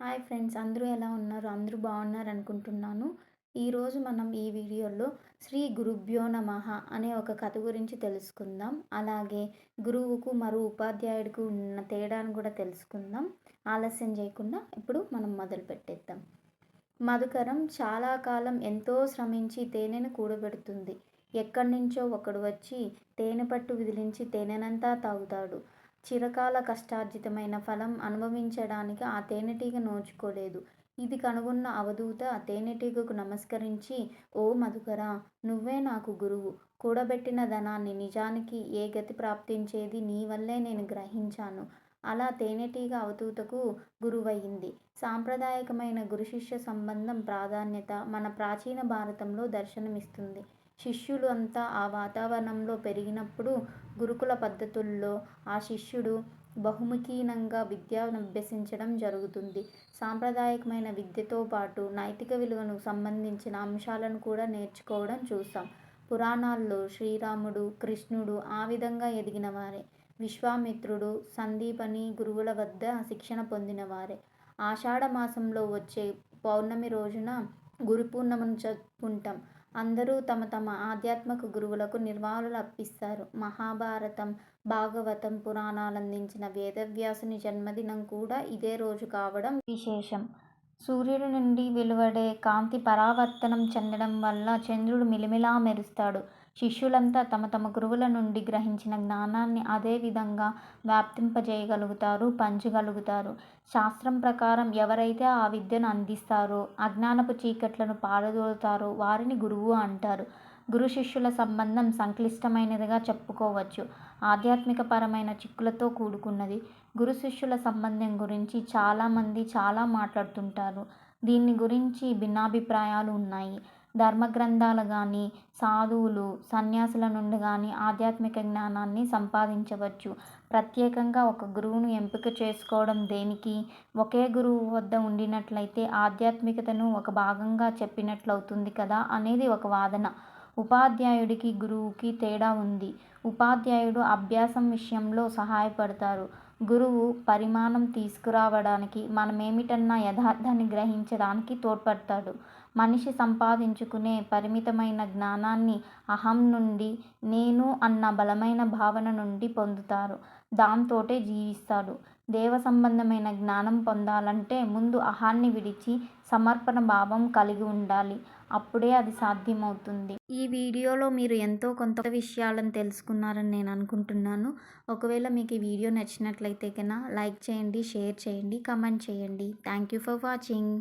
Hi friends అందరూ ఎలా ఉన్నారు? అందరూ బాగున్నారు అనుకుంటున్నాను ఈరోజు మనం ఈ వీడియోలో శ్రీ గురుభ్యో నమః అనే ఒక కథ గురించి తెలుసుకుందాం. అలాగే గురువుకు మరో ఉపాధ్యాయుడికి ఉన్న తేడాను కూడా తెలుసుకుందాం. ఆలస్యం చేయకుండా ఇప్పుడు మనం మొదలు పెట్టేద్దాం. మధుకరం చాలా కాలం ఎంతో శ్రమించి తేనెను కూడబెడుతుంది. ఎక్కడి నుంచో ఒకడు వచ్చి తేనె పట్టు విదిలించి తేనెనంతా తాగుతాడు. చిరకాల కష్టార్జితమైన ఫలం అనుభవించడానికి ఆ తేనెటీగ నోచుకోలేదు. ఇది కనుగొన్న అవధూత తేనెటీగకు నమస్కరించి ఓ మధుకరా నువ్వే నాకు గురువు. కూడబెట్టిన ధనాన్ని నిజానికి ఏ గతి ప్రాప్తించేది నీ వల్లే నేను గ్రహించాను అలా తేనెటీగ అవతూతకు గురువయ్యింది. సాంప్రదాయకమైన గురు శిష్య సంబంధం ప్రాధాన్యత మన ప్రాచీన భారతంలో దర్శనమిస్తుంది. శిష్యులు అంతా ఆ వాతావరణంలో పెరిగినప్పుడు గురుకుల పద్ధతుల్లో ఆ శిష్యుడు బహుముఖీనంగా విద్యను అభ్యసించడం జరుగుతుంది. సాంప్రదాయకమైన విద్యతో పాటు నైతిక విలువను సంబంధించిన అంశాలను కూడా నేర్చుకోవడం చూస్తాం పురాణాల్లో శ్రీరాముడు కృష్ణుడు ఆ విధంగా ఎదిగిన వారే విశ్వామిత్రుడు సందీపని గురువుల వద్ద శిక్షణ పొందినవారే. ఆషాఢ మాసంలో వచ్చే పౌర్ణమి రోజున గురు చెప్పుకుంటాం జరుపుకుంటాం అందరూ తమ తమ ఆధ్యాత్మిక గురువులకు నిర్వాళులు అర్పిస్తారు. మహాభారతం భాగవతం పురాణాలు అందించిన వేదవ్యాసుని జన్మదినం కూడా ఇదే రోజు కావడం విశేషం. సూర్యుడి నుండి వెలువడే కాంతి పరావర్తనం చెందడం వల్ల చంద్రుడు మిలిమిలా మెరుస్తాడు. శిష్యులంతా తమ తమ గురువుల నుండి గ్రహించిన జ్ఞానాన్ని అదే విధంగా వ్యాప్తింపజేయగలుగుతారు పంచగలుగుతారు. శాస్త్రం ప్రకారం ఎవరైతే ఆ విద్యను అందిస్తారో అజ్ఞానపు చీకట్లను పారదోలుతారో వారిని గురువు అంటారు. గురు శిష్యుల సంబంధం సంక్లిష్టమైనదిగా చెప్పుకోవచ్చు. ఆధ్యాత్మిక పరమైన చిక్కులతో కూడుకున్నది. గురు శిష్యుల సంబంధం గురించి చాలామంది చాలా మాట్లాడుతుంటారు. దీన్ని గురించి భిన్నాభిప్రాయాలు ఉన్నాయి. ధర్మ గ్రంథాలు కానీ సాధువులు సన్యాసుల నుండి కానీ ఆధ్యాత్మిక జ్ఞానాన్ని సంపాదించవచ్చు. ప్రత్యేకంగా ఒక గురువును ఎంపిక చేసుకోవడం దేనికి? ఒకే గురువు వద్ద ఉండినట్లయితే ఆధ్యాత్మికతను ఒక భాగంగా చెప్పినట్లవుతుంది కదా అనేది ఒక వాదన. ఉపాధ్యాయుడికి గురువుకి తేడా ఉంది. ఉపాధ్యాయుడు అభ్యాసం విషయంలో సహాయపడతారు. గురువు పరిమాణం తీసుకురావడానికి మనమేమిటన్నా యథార్థాన్ని గ్రహించడానికి తోడ్పడతాడు. మనిషి సంపాదించుకునే పరిమితమైన జ్ఞానాన్ని అహం నుండి నేను అన్న బలమైన భావన నుండి పొందుతారు. దాంతోటే జీవిస్తాడు. దేవ సంబంధమైన జ్ఞానం పొందాలంటే ముందు అహాన్ని విడిచి సమర్పణ భావం కలిగి ఉండాలి. అప్పుడే అది సాధ్యమవుతుంది. ఈ వీడియోలో మీరు ఎంతో కొంత విషయాలను తెలుసుకున్నారని నేను అనుకుంటున్నాను. ఒకవేళ మీకు ఈ వీడియో నచ్చినట్లయితే కన్నా లైక్ చేయండి షేర్ చేయండి కమెంట్ చేయండి. Thank you for watching.